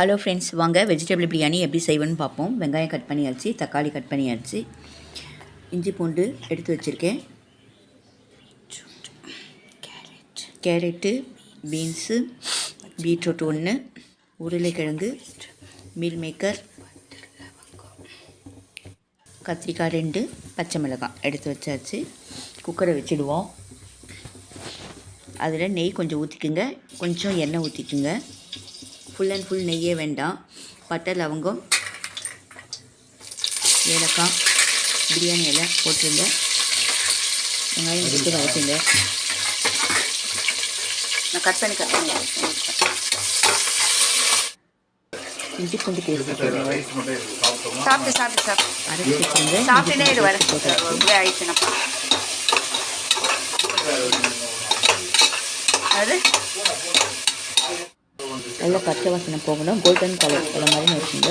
Hello friends வாங்க vegetable biryani எப்படி செய்வேன்னு பார்ப்போம். வெங்காயம் கட் பண்ணியாச்சு தக்காளி கட் பண்ணியாச்சு. இஞ்சி பூண்டு எடுத்து வச்சுருக்கேன். கேரட்டு பீன்ஸு பீட்ரூட் ஒன்று உருளைக்கிழங்கு மீல் மேக்கர் கத்திரிக்காய் ரெண்டு பச்சை மிளகாய் எடுத்து வச்சாச்சு. குக்கரை வச்சுடுவோம். அதில் நெய் கொஞ்சம் ஊற்றிக்குங்க கொஞ்சம் எண்ணெய் ஊற்றிக்குங்க ஃபுல் அண்ட் ஃபுல் நெய்யே வேண்டாம். பட்டை லவங்கம் ஏலக்காய் பிரியாணி இலை போட்டுருங்க. வெங்காயம் போட்டு வதக்குங்க. நான் கட் பண்ணி கட் பண்ணி இஞ்சி பூண்டு பேஸ்ட் சாப்பிட்டு சாப்பிட்டு சாப்பிட்டு. அரைச்சி வச்சுருங்க சாப்பிட்டுனே இது வர ஆயிடுச்சுனப்பா அது? நல்லா பச்சை வாசனை போகணும். கோல்டன் கலர் அந்த மாதிரி வச்சுங்க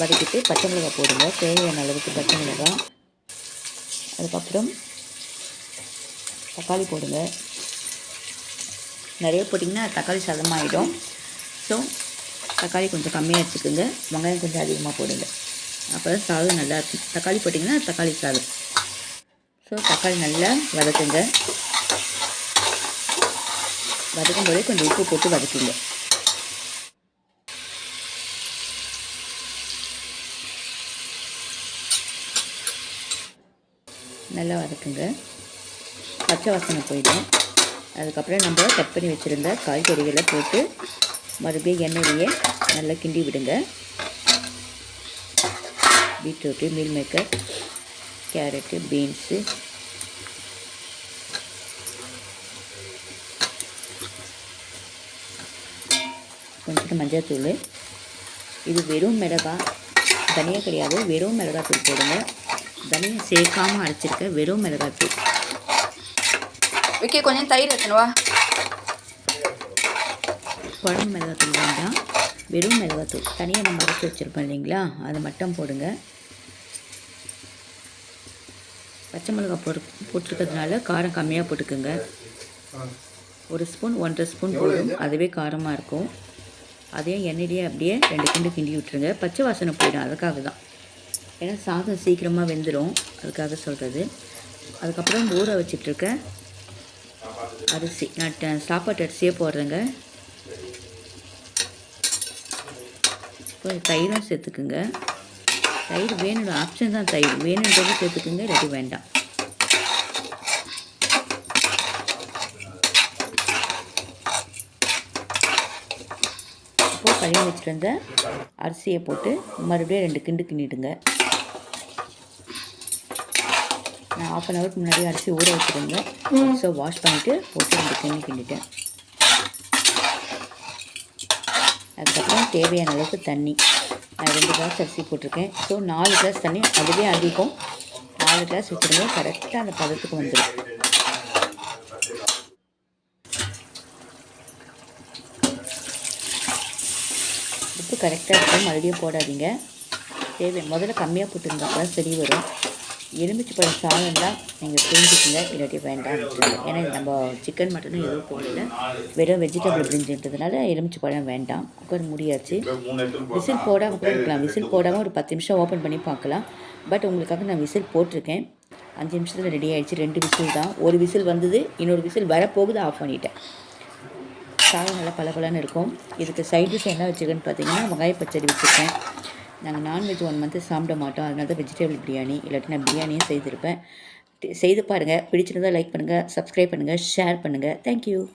வதக்கிட்டு பச்சை மிளகாய் போடுங்க. தேவையான அளவுக்கு பச்சை மிளகாய். அதுக்கப்புறம் தக்காளி போடுங்க. நிறைய போட்டிங்கன்னா தக்காளி சதமாயிடும். ஸோ தக்காளி கொஞ்சம் கம்மியாக எடுத்துக்கோங்க. வெங்காயம் கொஞ்சம் அதிகமாக போடுங்க. அப்போ தான் சாதம் நல்லா இருக்கும் தக்காளி போட்டிங்கன்னா தக்காளி சாதம். ஸோ தக்காளி நல்லா வதக்குங்க. வதக்கும் போதே கொஞ்சம் உப்பு போட்டு வதக்குங்க. நல்லா வதக்குங்க. பச்சை வாசனை போயிடும். அதுக்கப்புறம் நம்ம கட் பண்ணி வச்சுருந்த காய்கறிகளை போட்டு மறுபடியும் எண்ணெயிலேயே நல்லா கிண்டி விடுங்க. Beetroot meal maker carrot beans. கொஞ்சம் மஞ்சள்தூள் இது வெறும் மிளகாய் தனியாக கிடையாது. வெறும் மிளகாத்தூள் போடுங்க. தனியாக சேர்க்காமல் அரைச்சிருக்க வெறும் மிளகாத்தூள் விக்கி கொஞ்சம் தயிர் எடுத்துனுவா குழம்பு மிளகாத்தூள் வேண்டாம். வெறும் மிளகாத்தூள். தனியாக நம்ம அரைச்சி வச்சுருப்போம் இல்லைங்களா? அதை மட்டும் போடுங்க. பச்சை மிளகாய் போட்டு போட்டிருக்கிறதுனால காரம் கம்மியாக போட்டுக்கோங்க. ஒரு ஸ்பூன் ஒன்றரை ஸ்பூன் போடும் அதுவே காரமாக இருக்கும். அதையும் எண்ணெயிலேயே அப்படியே ரெண்டு கிண்டு கிண்டி விட்டுருங்க. பச்சை வாசனை போயிடும். அதுக்காக தான் ஏன்னா சாதம் சீக்கிரமாக வெந்துடும் அதுக்காக சொல்கிறது அதுக்கப்புறம் ஊற வச்சிட்ருக்க அரிசி. நான் ட- சாப்பாட்டு அரிசியே போடுறேங்க. கொஞ்சம் தயிரும் சேர்த்துக்குங்க. தயிர் வேணும் ஆப்ஷன் தான் தயிர். வேணுன்றது சேர்த்துக்குங்க இல்லாட்டி வேண்டாம். இப்போது கழுவி வச்சுருந்த அரிசியை போட்டு மறுபடியும் ரெண்டு கிண்டு கிண்டிடுங்க நான் ஆஃப் அன் ஹவருக்கு முன்னாடி அரிசி ஊற வச்சுருங்க. ஸோ வாஷ் பண்ணிவிட்டு போட்டு ரெண்டு கிண்டி கிண்டிட்டேன். அதுக்கப்புறம் தேவையான அளவுக்கு தண்ணி. நான் ரெண்டு கிளாஸ் அரிசி போட்டிருக்கேன். ஸோ நாலு கிளாஸ் தண்ணி அதுவே அதிகம். நாலு கிளாஸ் வச்சுருங்க கரெக்டாக அந்த பதத்துக்கு வந்துடும் உப்பு கரெக்டாக இருக்கும். மறுபடியும் போடாதீங்க. தேவை முதல்ல கம்மியாக தான் சரி வரும். எலுமிச்சை பழம் சாதம் சாதம்லாம் நீங்கள் புரிஞ்சுக்குங்க இல்லாட்டி வேண்டாம் ஏன்னா இது நம்ம சிக்கன் மட்டனும் எதுவும் போடல வெறும் வெஜிடபிள் பிரிஞ்சுன்றதுனால எலுமிச்சை பழம் வேண்டாம். குக்கர் முடியாச்சு. விசில் போடாமல் கூட இருக்கலாம் விசில் போடாமல் ஒரு பத்து நிமிஷம் ஓப்பன் பண்ணி பார்க்கலாம். பட் உங்களுக்காக நான் விசில் போட்டிருக்கேன். அஞ்சு நிமிஷத்தில் ரெடி ஆகிடுச்சு ரெண்டு விசில் தான். ஒரு விசில் வந்தது இன்னொரு விசில் வரப்போகுது ஆஃப் பண்ணிட்டேன். சாதம் நல்லா பளபளன்னு இருக்கும். இதுக்கு சைட் டிஷ் என்ன வச்சுருக்கேன்னு பார்த்தீங்கன்னா வெங்காய பச்சடி வச்சுருக்கேன். நாங்கள் நான்வெஜ் ஒன் மந்த்து சாப்பிட மாட்டோம். அதனால தான் வெஜிடபிள் பிரியாணி இல்லாட்டி நான் பிரியாணியும் செய்திருப்பேன். செய்து பாருங்கள் பிடிச்சிருந்தா லைக் பண்ணுங்கள் சப்ஸ்கிரைப் பண்ணுங்கள் ஷேர் பண்ணுங்கள் தேங்க்யூ